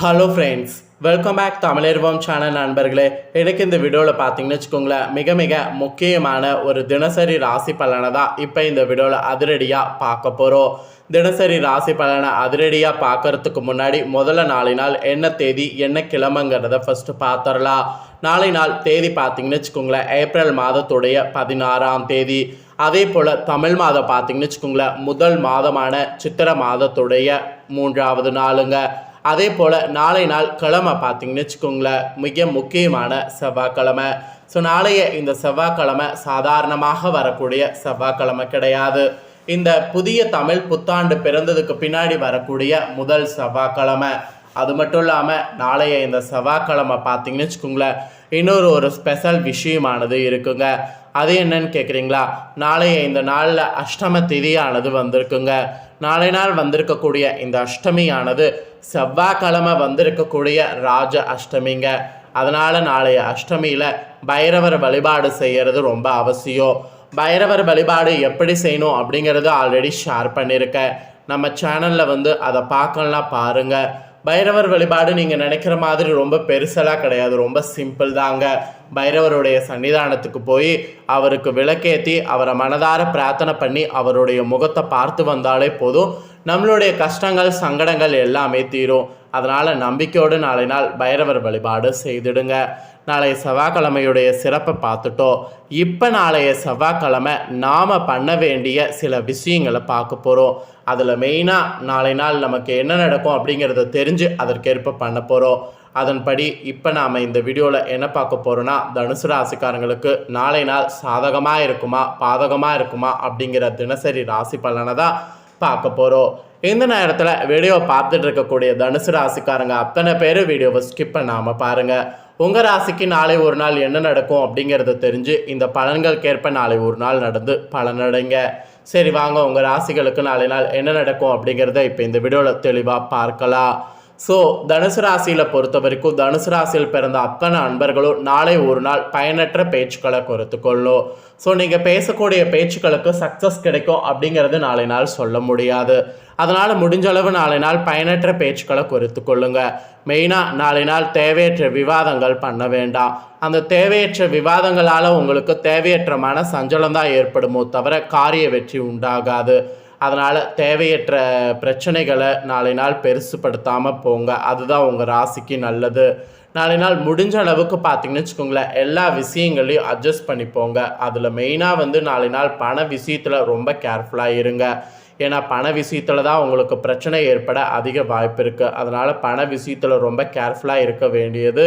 Hello friends welcome back தமிழர்வம் channel நண்பர்களே. எனக்கு இந்த வீடியோவில் பார்த்தீங்கன்னு வச்சுக்கோங்களேன் மிக மிக முக்கியமான ஒரு தினசரி ராசி பலனை தான் இப்போ இந்த வீடியோவில் அதிரடியாக பார்க்க போகிறோம் தினசரி ராசி பலனை அதிரடியாக பார்க்கறதுக்கு முன்னாடி முதல்ல நாளை நாள் என்ன தேதி என்ன கிழமைங்கிறத ஃபஸ்ட்டு பார்த்துடலாம் நாளை நாள் தேதி பார்த்தீங்கன்னு வச்சுக்கோங்களேன் ஏப்ரல் மாதத்துடைய பதினாறாம் தேதி. அதே போல் தமிழ் மாதம் பார்த்தீங்கன்னு வச்சுக்கோங்களேன் முதல் மாதமான சித்திர மாதத்துடைய மூன்றாவது நாளுங்க. அதே போல் நாளை நாள் கிழமை பார்த்தீங்கன்னு வச்சுக்கோங்களேன் மிக முக்கியமான செவ்வாய்க்கிழமை. ஸோ நாளைய இந்த செவ்வாய்க்கிழமை சாதாரணமாக வரக்கூடிய செவ்வாய்க்கிழமை கிடையாது. இந்த புதிய தமிழ் புத்தாண்டு பிறந்ததுக்கு பின்னாடி வரக்கூடிய முதல் செவ்வாய்க்கிழமை. அது மட்டும் இல்லாமல் நாளைய இந்த செவ்வாய்க்கிழமை பார்த்தீங்கன்னு வச்சுக்கோங்களேன் இன்னொரு ஒரு ஸ்பெஷல் விஷயமானது இருக்குங்க. அது என்னன்னு கேட்குறீங்களா நாளைய இந்த நாளில் அஷ்டம திதியானது வந்திருக்குங்க. நாளை நாள் வந்திருக்கக்கூடிய இந்த அஷ்டமியானது செவ்வாய்க்கிழமை வந்திருக்கக்கூடிய ராஜ அஷ்டமிங்க. அதனால் நாளைய அஷ்டமியில் பைரவர் வழிபாடு செய்கிறது ரொம்ப அவசியம். பைரவர் வழிபாடு எப்படி செய்யணும் அப்படிங்கிறது ஆல்ரெடி ஷேர் பண்ணியிருக்கேன் நம்ம சேனலில் வந்து அதை பார்க்கலாம் பாருங்கள் பைரவர் வழிபாடு நீங்கள் நினைக்கிற மாதிரி ரொம்ப பெருசெல்லாம் கிடையாது. ரொம்ப சிம்பிள் தாங்க. பைரவருடைய சன்னிதானத்துக்கு போய் அவருக்கு விளக்கேற்றி அவரை மனதார பிரார்த்தனை பண்ணி அவருடைய முகத்தை பார்த்து வந்தாலே போதும். நம்மளுடைய கஷ்டங்கள் சங்கடங்கள் எல்லாமே தீரும். அதனால் நம்பிக்கையோடு நாளை நாள் பைரவர் வழிபாடு செய்திடுங்க. நாளைய செவ்வாய்க்கிழமையுடைய சிறப்பை பார்த்துட்டோம். இப்போ நாளைய செவ்வாய்க்கிழமை நாம் பண்ண வேண்டிய சில விஷயங்களை பார்க்க போகிறோம் அதில் மெயினாக நாளை நாள் நமக்கு என்ன நடக்கும் அப்படிங்கிறத தெரிஞ்சு அதற்கேற்ப பண்ண போகிறோம் அதன்படி இப்போ நாம் இந்த வீடியோவில் என்ன பார்க்க போகிறோன்னா தனுசு ராசிக்காரங்களுக்கு நாளை நாள் சாதகமாக இருக்குமா பாதகமாக இருக்குமா அப்படிங்கிற தினசரி ராசி பலனை தான் பார்க்க போகிறோம் இந்த நேரத்தில் வீடியோ பார்த்துட்டு இருக்கக்கூடிய தனுசு ராசிக்காரங்க அத்தனை பேர் வீடியோவை ஸ்கிப் பண்ணாமல் பாருங்கள் உங்கள் ராசிக்கு நாளை ஒரு நாள் என்ன நடக்கும் அப்படிங்கிறத தெரிஞ்சு இந்த பலன்களுக்கேற்ப நாளை ஒரு நாள் நடந்து பலனடைங்க சரி வாங்க. உங்கள் ராசிகளுக்கு நாளை நாள் என்ன நடக்கும் அப்படிங்கிறத இப்போ இந்த வீடியோவில் தெளிவாக பார்க்கலாம். ஸோ தனுசு ராசியில் பொறுத்த வரைக்கும் தனுசு ராசியில் பிறந்த அத்தனை அன்பர்களும் நாளை ஒரு நாள் பயனற்ற பேச்சுக்களை குறித்து கொள்ளும். ஸோ நீங்கள் பேசக்கூடிய பேச்சுக்களுக்கு சக்ஸஸ் கிடைக்கும் அப்படிங்கிறது நாளை நாள் சொல்ல முடியாது. அதனால் முடிஞ்ச அளவு நாளை நாள் பயனற்ற பேச்சுக்களை குறித்து கொள்ளுங்க. மெயினாக நாளை நாள் தேவையற்ற விவாதங்கள் பண்ண வேண்டாம். அந்த தேவையற்ற விவாதங்களால் உங்களுக்கு தேவையற்ற மன சஞ்சலம் தான் ஏற்படுமோ தவிர காரிய வெற்றி உண்டாகாது. அதனால் தேவையற்ற பிரச்சனைகளை நாளை நாள் பெருசுப்படுத்தாமல் போங்க. அதுதான் உங்கள் ராசிக்கு நல்லது. நாளை நாள் முடிஞ்ச அளவுக்கு பார்த்தீங்கன்னு வச்சுக்கோங்களேன் எல்லா விஷயங்களையும் அட்ஜஸ்ட் பண்ணிப்போங்க அதில் மெயினாக வந்து நாளை நாள் பண விஷயத்தில் ரொம்ப கேர்ஃபுல்லாக இருங்க. ஏன்னா பண விஷயத்தில் தான் உங்களுக்கு பிரச்சனை ஏற்பட அதிக வாய்ப்பு இருக்குது அதனால் பண விஷயத்தில் ரொம்ப கேர்ஃபுல்லாக இருக்க வேண்டியது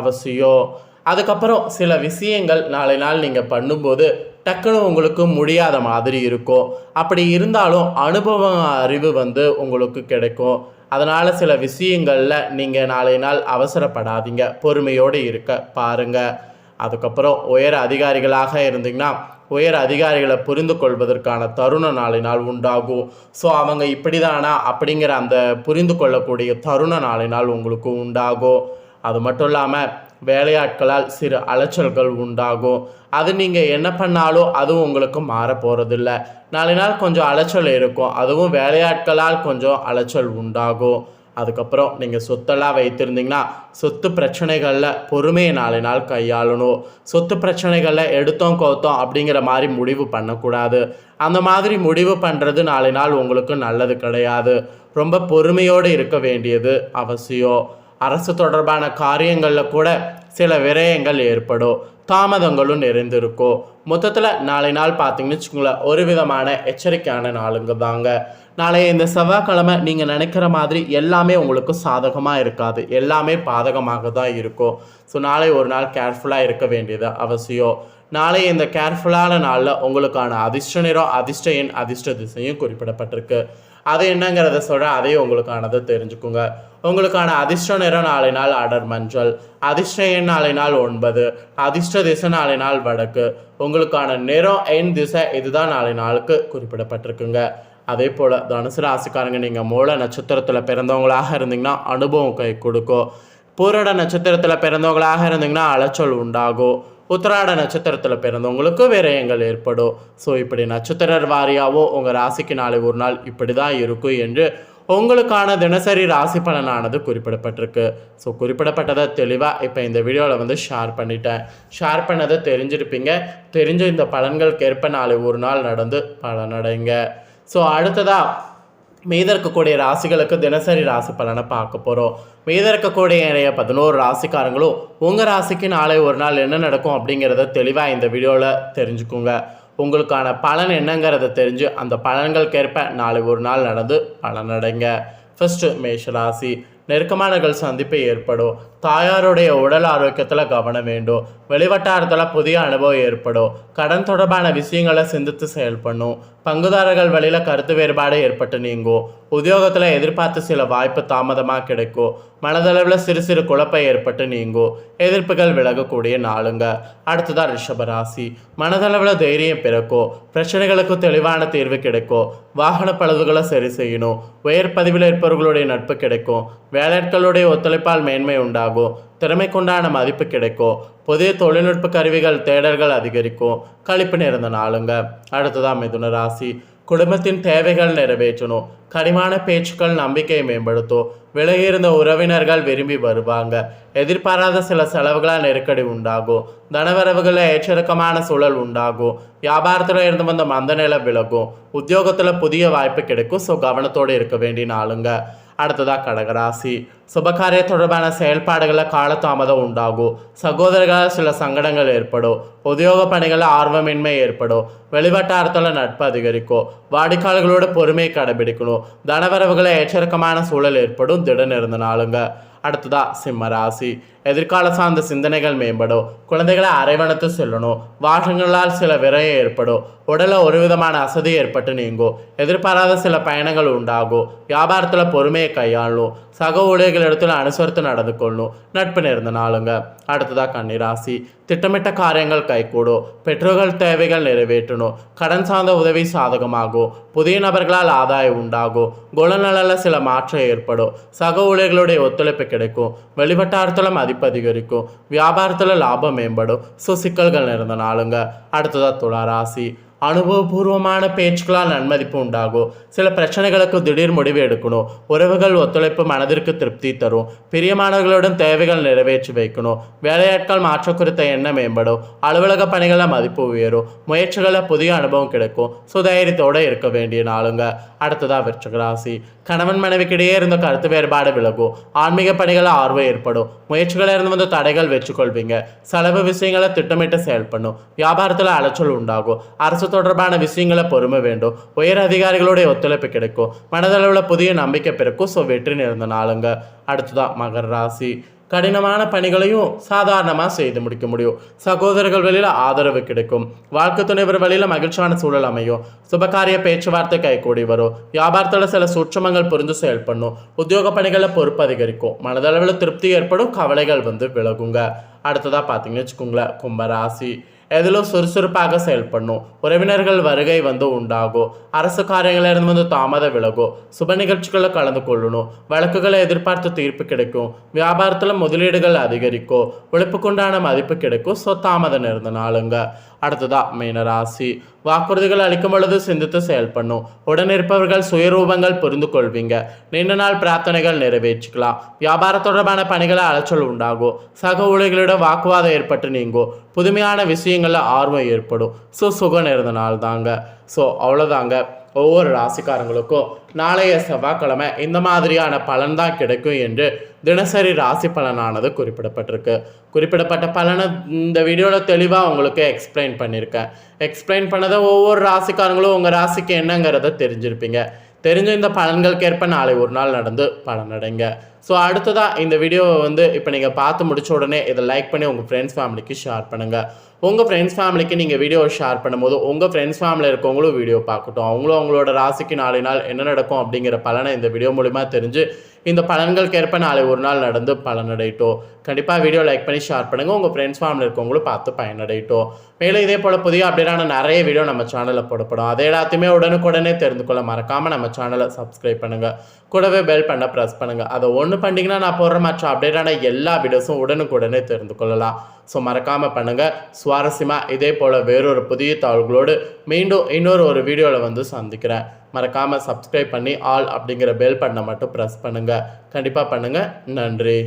அவசியம். அதுக்கப்புறம் சில விஷயங்கள் நாளை நாள் நீங்கள் பண்ணும்போது டக்குன்னு உங்களுக்கு முடியாத மாதிரி இருக்கும் அப்படி இருந்தாலும் அனுபவ அறிவு வந்து உங்களுக்கு கிடைக்கும். அதனால் சில விஷயங்களில் நீங்கள் நாளை நாள் அவசரப்படாதீங்க. பொறுமையோடு இருக்க பாருங்கள் அதுக்கப்புறம் உயர் அதிகாரிகளாக இருந்தீங்கன்னா உயர் அதிகாரிகளை புரிந்து கொள்வதற்கான தருண நாளை நாள் உண்டாகும். ஸோ அவங்க இப்படி தானா அப்படிங்கிற அந்த புரிந்து கொள்ளக்கூடிய தருண நாளை நாள் உங்களுக்கு உண்டாகும். அது மட்டும் இல்லாமல் வேலையாட்களால் சிறு அலைச்சல்கள் உண்டாகும். அது நீங்கள் என்ன பண்ணாலும் அதுவும் உங்களுக்கு மாற போகிறதில்ல நாளை நாள் கொஞ்சம் அலைச்சல் இருக்கும். அதுவும் வேலையாட்களால் கொஞ்சம் அலைச்சல் உண்டாகும். அதுக்கப்புறம் நீங்கள் சொத்தெல்லாம் வைத்திருந்தீங்கன்னா சொத்து பிரச்சனைகளில் பொறுமையை நாளை நாள் கையாளணும். சொத்து பிரச்சனைகளில் எடுத்தோம் கோத்தோம் அப்படிங்கிற மாதிரி முடிவு பண்ணக்கூடாது. அந்த மாதிரி முடிவு பண்ணுறது நாளை நாள் உங்களுக்கு நல்லது கிடையாது. ரொம்ப பொறுமையோடு இருக்க வேண்டியது அவசியம். அரசு தொடர்பான காரியங்களில் கூட சில விரயங்கள் ஏற்படும். தாமதங்களும் நிறைந்திருக்கும். மொத்தத்தில் நாளை நாள் பார்த்தீங்கன்னு வச்சுக்கோங்களேன் ஒரு விதமான எச்சரிக்கையான நாளுங்க தாங்க. நாளைய இந்த செவ்வாய்க்கிழமை நீங்கள் நினைக்கிற மாதிரி எல்லாமே உங்களுக்கு சாதகமாக இருக்காது. எல்லாமே பாதகமாக தான் இருக்கும். ஸோ நாளை ஒரு நாள் கேர்ஃபுல்லாக இருக்க வேண்டியது அவசியம். நாளை இந்த கேர்ஃபுல்லான நாளில் உங்களுக்கான அதிர்ஷ்ட நிறம் அதிர்ஷ்ட எண் அதிர்ஷ்ட திசையும் குறிப்பிடப்பட்டிருக்கு. அது என்னங்கிறத சொல்கிறேன் அதையும் உங்களுக்கானது தெரிஞ்சுக்குங்க. உங்களுக்கான அதிர்ஷ்ட நிறம் நாளை நாள் அடர் மஞ்சள் அதிர்ஷ்ட எண் நாளை நாள் ஒன்பது அதிர்ஷ்ட திசை நாளை நாள் வடக்கு. உங்களுக்கான நிறம் எண் திசை இதுதான் நாளை நாளுக்கு குறிப்பிடப்பட்டிருக்குங்க. அதே போல் தனுசு ராசிக்காரங்க நீங்கள் மூல நட்சத்திரத்தில் பிறந்தவங்களாக இருந்தீங்கன்னா அனுபவம் கை கொடுக்கும். பூரட நட்சத்திரத்தில் பிறந்தவங்களாக இருந்தீங்கன்னா அலைச்சல் உண்டாகும். உத்திராட நட்சத்திரத்தில் பிறந்தவங்களுக்கு விரயங்கள் ஏற்படும். ஸோ இப்படி நட்சத்திர வாரியாவோ உங்கள் ராசிக்கு நாளை ஒரு நாள் இப்படி தான் இருக்கும் என்று உங்களுக்கான தினசரி ராசி பலனானது குறிப்பிடப்பட்டிருக்கு. ஸோ குறிப்பிடப்பட்டதை தெளிவாக இப்போ இந்த வீடியோவில் வந்து ஷேர் பண்ணிட்டேன். ஷேர் பண்ணதை தெரிஞ்சிருப்பீங்க. தெரிஞ்ச இந்த பலன்களுக்கு ஏற்ப நாளை ஒரு நாள் நடந்து பலனடைங்க. ஸோ அடுத்ததாக மீத இருக்கக்கூடிய ராசிகளுக்கு தினசரி ராசி பலனை பார்க்க போகிறோம் மீத இருக்கக்கூடிய நிறைய பதினோரு ராசிக்காரங்களும் உங்கள் ராசிக்கு நாளை ஒரு நாள் என்ன நடக்கும் அப்படிங்கிறத தெளிவாக இந்த வீடியோவில் தெரிஞ்சுக்கோங்க. உங்களுக்கான பலன் என்னங்கிறத தெரிஞ்சு அந்த பலன்களுக்கேற்ப நாளை ஒரு நாள் நடந்து பலனடைங்க. ஃபஸ்ட்டு மேஷ ராசி. நெருக்கமானகள் சந்திப்பு ஏற்படும். தாயாருடைய உடல் ஆரோக்கியத்தில் கவனம் வேண்டும். வெளிவட்டாரத்தில் புதிய அனுபவம் ஏற்படும். கடன் தொடர்பான விஷயங்களை சிந்தித்து செயல்படணும். பங்குதாரர்கள் வழியில் கருத்து வேறுபாடு ஏற்பட்டு நீங்கும். உத்தியோகத்தில் எதிர்பார்த்த சில வாய்ப்பு தாமதமாக கிடைக்கும். மனதளவில் சிறு சிறு குழப்பம் ஏற்பட்டு நீங்கும். எதிர்ப்புகள் விலகக்கூடிய நாளுங்க. அடுத்ததான் ரிஷபராசி மனதளவில் தைரியம் பிறக்கும். பிரச்சனைகளுக்கு தெளிவான தீர்வு கிடைக்கும். வாகன பழுதுகளை சரி செய்யணும். உயர் பதிவில் இருப்பவர்களுடைய நட்பு கிடைக்கும். வேலையாட்களுடைய ஒத்துழைப்பால் மேன்மை உண்டாகும். திறமைக்குண்டான மதிப்பு கிடைக்கும் புதிய தொழில்நுட்ப கருவிகள் தேடல்கள் அதிகரிக்கும் கழிப்பு நிறைந்த நாளுங்க. அடுத்ததான் மிதுன ராசி. குடும்பத்தின் தேவைகள் நிறைவேற்றணும் கனிமான பேச்சுக்கள் நம்பிக்கையை மேம்படுத்தும் விலகி இருந்த உறவினர்கள் விரும்பி வருவாங்க. எதிர்பாராத சில செலவுகளால் நெருக்கடி உண்டாகும் தனவரவுகளில் ஏற்றிறக்கமான சூழல் உண்டாகும் வியாபாரத்தில் இருந்து வந்த மந்த நிலை விலகும் உத்தியோகத்தில் புதிய வாய்ப்பு கிடைக்கும். ஸோ கவனத்தோடு இருக்க வேண்டிய நாளுங்க. அடுத்ததாக கடகராசி. சுபகாரிய தொடர்பான செயல்பாடுகளில் காலதாமதம் உண்டாகும் சகோதரர்களால் சில சங்கடங்கள் ஏற்படும் உத்தியோக பணிகளில் ஆர்வமின்மை ஏற்படும் வெளிவட்டாரத்தில் நட்பு அதிகரிக்கும் வாடிக்கையாளர்களோட பொறுமையை கடைபிடிக்கணும் தனவரவுகளை எச்சரிக்கமான சூழல் ஏற்படும் திடன் இருந்த நாளுங்க அடுத்ததா சிம்ம ராசி எதிர்கால சார்ந்த சிந்தனைகள் மேம்படும் குழந்தைகளை அரைவனத்து செல்லணும் வாகனங்களால் சில விரயம் ஏற்படும் உடலில் ஒரு விதமான அசதி ஏற்பட்டு நீங்கும் எதிர்பாராத சில பயணங்கள் உண்டாகும் வியாபாரத்தில் பொறுமையை கையாளணும் சக ஊழியர்களிடத்தில் அனுசரித்து நடந்து கொள்ளணும் நட்பு நேர்ந்த நாளுங்க. அடுத்ததா கன்னிராசி திட்டமிட்ட காரியங்கள் கைகூடும் பெற்றோர்கள் தேவைகள் நிறைவேற்றணும் கடன் சார்ந்த உதவி சாதகமாகும் புதிய நபர்களால் ஆதாயம் உண்டாகும் குணநலில் சில மாற்றம் ஏற்படும் சக ஊழியர்களுடைய ஒத்துழைப்பு கிடைக்கும் வெளிவட்டாரத்தில் மதிப்பு அதிகரிக்கும். வியாபாரத்தில் லாபம் மேம்படும். ஸோ சிக்கல்கள் இருந்த நாளுங்க. அடுத்ததா துலா ராசி. அனுபவபூர்வமான பேச்சுக்களால் நன்மதிப்பு உண்டாகும். சில பிரச்சனைகளுக்கு திடீர் முடிவு எடுக்கணும். உறவுகள் ஒத்துழைப்பு மனதிற்கு திருப்தி தரும். பிரியமானவர்களுடன் தேவைகள் நிறைவேற்றி வைக்கணும். வேலையாட்கள் மாற்ற குறித்த எண்ணம் மேம்படும். அலுவலக பணிகளில் மதிப்பு உயரும். முயற்சிகளில் புதிய அனுபவம் கிடைக்கும். சுதைரியத்தோடு இருக்க வேண்டிய நாளுங்க. அடுத்ததா விருச்சகராசி கணவன் மனைவிக்கிடையே இருந்த கருத்து வேறுபாடு விலகும். ஆன்மீக பணிகளில் ஆர்வம் ஏற்படும். முயற்சிகளில் இருந்து வந்து தடைகள் வச்சுக்கொள்வீங்க செலவு விஷயங்களை திட்டமிட்டு செயல்படணும். வியாபாரத்தில் அலைச்சல் உண்டாகும். அரசு தொடர்பான விஷயங்களை பொறுமை வேண்டும். உயர் அதிகாரிகளுடைய ஒத்துழைப்பு கிடைக்கும். மனதளவில் புதிய நம்பிக்கை பிறக்கும். ஸோ வெற்றி நிறைந்த நாளுங்க. அடுத்ததான் மகர ராசி. கடினமான பணிகளையும் சாதாரணமாக செய்து முடிக்க முடியும். சகோதரர்கள் வழியில் ஆதரவு கிடைக்கும். வாழ்க்கை துணைவர் வழியில் மகிழ்ச்சியான சூழல் அமையும். சுபகாரிய பேச்சுவார்த்தை கைகூடி வரும். வியாபாரத்தில் சில சூட்சமங்கள் புரிந்து செயல்படணும். உத்தியோக பணிகளில் பொறுப்பு அதிகரிக்கும். மனதளவில் திருப்தி ஏற்படும். கவலைகள் வந்து விலகுங்க. அடுத்ததாக பார்த்தீங்கன்னு வச்சுக்கோங்களேன் கும்பராசி. எதிலும் சுறுசுறுப்பாக செயல்படணும். உறவினர்கள் வருகை வந்து உண்டாகும். அரசு காரியங்களிலிருந்து வந்து தாமதம் விலகும் சுப நிகழ்ச்சிகளில் கலந்து கொள்ளணும். வழக்குகளை எதிர்பார்த்து தீர்ப்பு கிடைக்கும். வியாபாரத்தில் முதலீடுகள் அதிகரிக்கும். உழைப்புக்குண்டான மதிப்பு கிடைக்கும். ஸோ தாமதம் இருந்த நாளுங்க. அடுத்ததா மீனராசி. வாக்குறுதிகள் அளிக்கும் பொழுது சிந்தித்து செயல்படணும். உடனிருப்பவர்கள் சுயரூபங்கள் புரிந்து கொள்வீங்க. நீண்ட நாள் பிரார்த்தனைகள் நிறைவேற்றிக்கலாம். வியாபார தொடர்பான பணிகளை அலைச்சல் உண்டாகும். சக ஊழியர்களிடம் வாக்குவாதம் ஏற்பட்டு நீங்கும். புதுமையான விஷயங்களில் ஆர்வம் ஏற்படும். ஸோ சுகம் நாள் தாங்க ஸோ அவ்வளோதாங்க ஒவ்வொரு ராசிக்காரங்களுக்கும் நாளைய செவ்வாய்க்கிழமை இந்த மாதிரியான பலன் தான் கிடைக்கும் என்று தினசரி ராசி பலனானது குறிப்பிடப்பட்டிருக்கு. குறிப்பிடப்பட்ட பலனை இந்த வீடியோவில் தெளிவாக உங்களுக்கு எக்ஸ்பிளைன் பண்ணியிருக்கேன். எக்ஸ்பிளைன் பண்ணதை ஒவ்வொரு ராசிக்காரங்களும் உங்கள் ராசிக்கு என்னங்கிறத தெரிஞ்சிருப்பீங்க. தெரிஞ்ச இந்த பலன்களுக்கேற்ப நாளை ஒரு நாள் நடந்து பலனடைங்க. ஸோ அடுத்ததாக இந்த வீடியோவை வந்து இப்போ நீங்கள் பார்த்து முடிச்ச உடனே இதை லைக் பண்ணி உங்கள் ஃப்ரெண்ட்ஸ் ஃபேமிலிக்கு ஷேர் பண்ணுங்கள் உங்கள் ஃப்ரெண்ட்ஸ் ஃபேமிலிக்கு நீங்கள் வீடியோ ஷேர் பண்ணும்போது உங்கள் ஃப்ரெண்ட்ஸ் ஃபேமிலியில் இருக்கவங்களும் வீடியோ பார்க்கட்டும். அவங்களும் அவங்களோட ராசிக்கு நாளை நாள் என்ன நடக்கும் அப்படிங்கிற பலனை இந்த வீடியோ மூலிமா தெரிஞ்சு இந்த பலன்களுக்கு ஏற்ப நாளை ஒரு நாள் நடந்து பலனடையட்டும். கண்டிப்பாக வீடியோ லைக் பண்ணி ஷேர் பண்ணுங்கள் உங்கள் ஃப்ரெண்ட்ஸ் ஃபேமிலி இருக்கவங்களும் பார்த்து பயனடையட்டும். மேலும் இதே போல் புதிய அப்டேட்டான நிறைய வீடியோ நம்ம சேனலில் போடப்படும். அதை எல்லாத்தையுமே உடனுக்குடனே தெரிந்து கொள்ள மறக்காமல் நம்ம சேனலை சப்ஸ்கிரைப் பண்ணுங்கள் கூடவே பெல் பண்ண ப்ரெஸ் பண்ணுங்கள் அதை ஒன்று பண்ணிங்கன்னா நான் போடுற மற்ற அப்டேட்டான எல்லா வீடியோஸும் உடனுக்குடனே தெரிந்து கொள்ளலாம். ஸோ மறக்காமல் பண்ணுங்கள் சுவாரஸ்யமாக இதே போல் வேறொரு புதிய தாள்களோடு மீண்டும் இன்னொரு ஒரு வீடியோவில் வந்து சந்திக்கிறேன். மறக்காமல் சப்ஸ்கிரைப் பண்ணி ஆல் அப்படிங்கிற பெல் பண்ணை மட்டும் ப்ரெஸ் பண்ணுங்கள் கண்டிப்பாக பண்ணுங்கள் நன்றி.